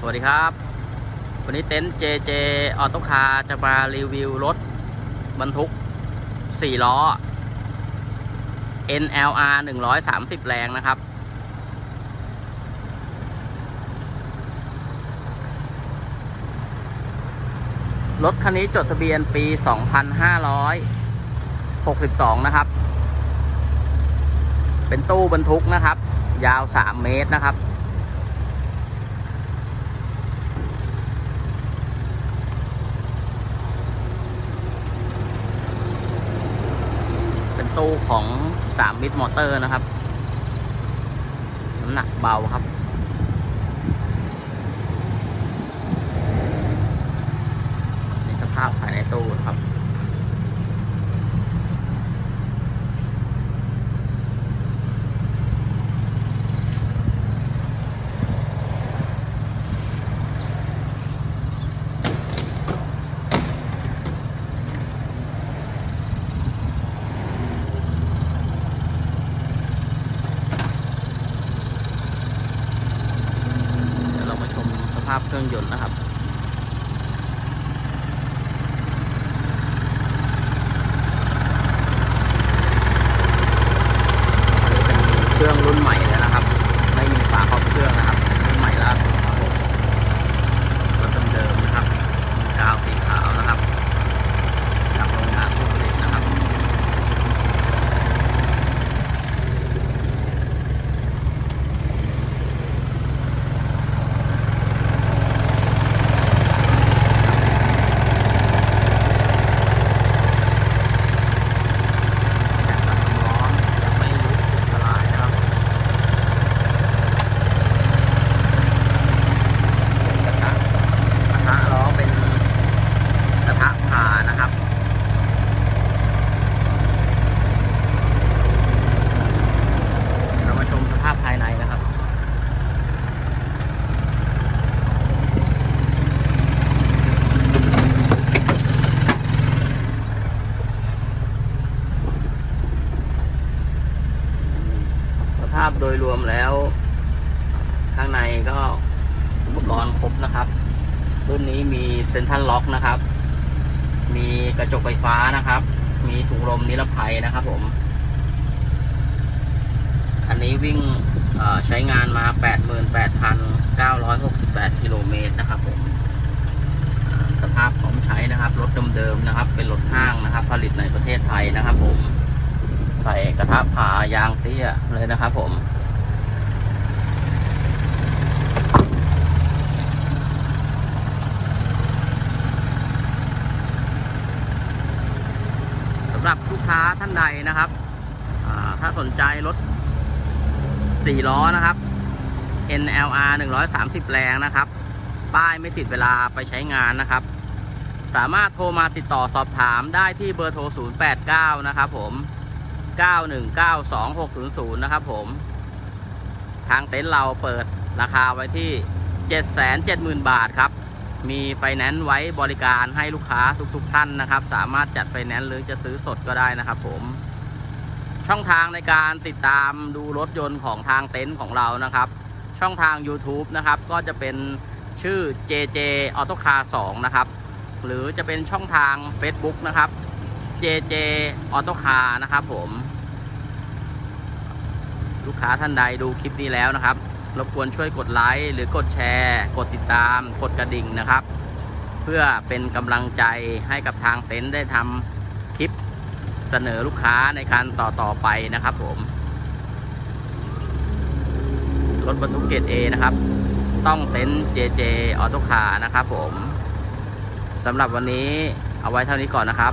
สวัสดีครับ วันนี้เต็นท์ JJ ออโตคาร์จะมารีวิวรถบรรทุก 4 ล้อ NLR 130 แรงนะครับ รถคันนี้จดทะเบียนปี 2562 นะครับ เป็นตู้บรรทุกนะครับ ยาว 3 เมตรนะครับ เป็น ตู้ของ3มิตรมอเตอร์นะครับ น้ำหนักเบาครับนี่สภาพภายในตู้ครับ เดี๋ยวเรามาชมสภาพเครื่องยนต์นะครับ อันนี้เป็นเครื่องรุ่นใหม่เลยนะครับ ไม่มีฝาครอบเครื่องนะครับ รุ่นใหม่ล่าสุดครับผมรถเดิมๆนะครับกาวสีขาวนะครับ จากโรงงานผู้ผลิตนะครับ จากน้ำร้อนยังไม่ยุบสลายนะครับเป็นกระทะกระทะล้อเป็นกระทะผ่านะครับ เรามาชมสภาพภายในนะครับ สภาพโดยรวมแล้ว ข้างในก็อุปกรณ์ครบนะครับ รุ่นนี้มีเซ็นทรัลล็อกนะครับ มีกระจกไฟฟ้านะครับ มีถุงลมนิรภัยนะครับผมอันนี้วิ่งใช้งานมา 88,968 กิโลเมตรนะครับผมสภาพของใช้นะครับ รถเดิมๆนะครับ เป็นรถห้างนะครับ ผลิตในประเทศไทยนะครับผม ใส่กระทะผ่ายางเตี้ยเลยนะครับผมสำหรับลูกค้าท่านใดนะครับถ้าสนใจรถ4ล้อนะครับ NLR 130 แรงนะครับ ป้ายไม่ติดเวลาไปใช้งานนะครับ สามารถโทรมาติดต่อสอบถามได้ที่เบอร์โทร 089 นะครับผม 9192600 นะครับผม ทางเต็นท์เราเปิดราคาไว้ที่ 770,000 บาทครับ มีไฟแนนซ์ไว้บริการให้ลูกค้าทุกๆท่านนะครับ สามารถจัดไฟแนนซ์หรือจะซื้อสดก็ได้นะครับผม ช่องทางในการติดตามดูรถยนต์ของทางเต็นท์ของเรานะครับ ช่องทาง YouTube นะครับ ก็จะเป็นชื่อ JJ Auto Car 2 นะครับ หรือจะเป็นช่องทาง Facebook นะครับ JJ Auto Car นะครับผม ลูกค้าท่านใดดูคลิปนี้แล้วนะครับ รบกวนช่วยกดไลค์หรือกดแชร์ กดติดตาม กดกระดิ่งนะครับ เพื่อเป็นกำลังใจให้กับทางเต็นท์ได้ทำคลิปเสนอลูกค้าในการต่อต่อไปนะครับผม รถบรรทุกเกรด A นะครับ ต้องเต็นท์ JJ Auto Car นะครับผมสำหรับวันนี้เอาไว้เท่านี้ก่อนนะครับ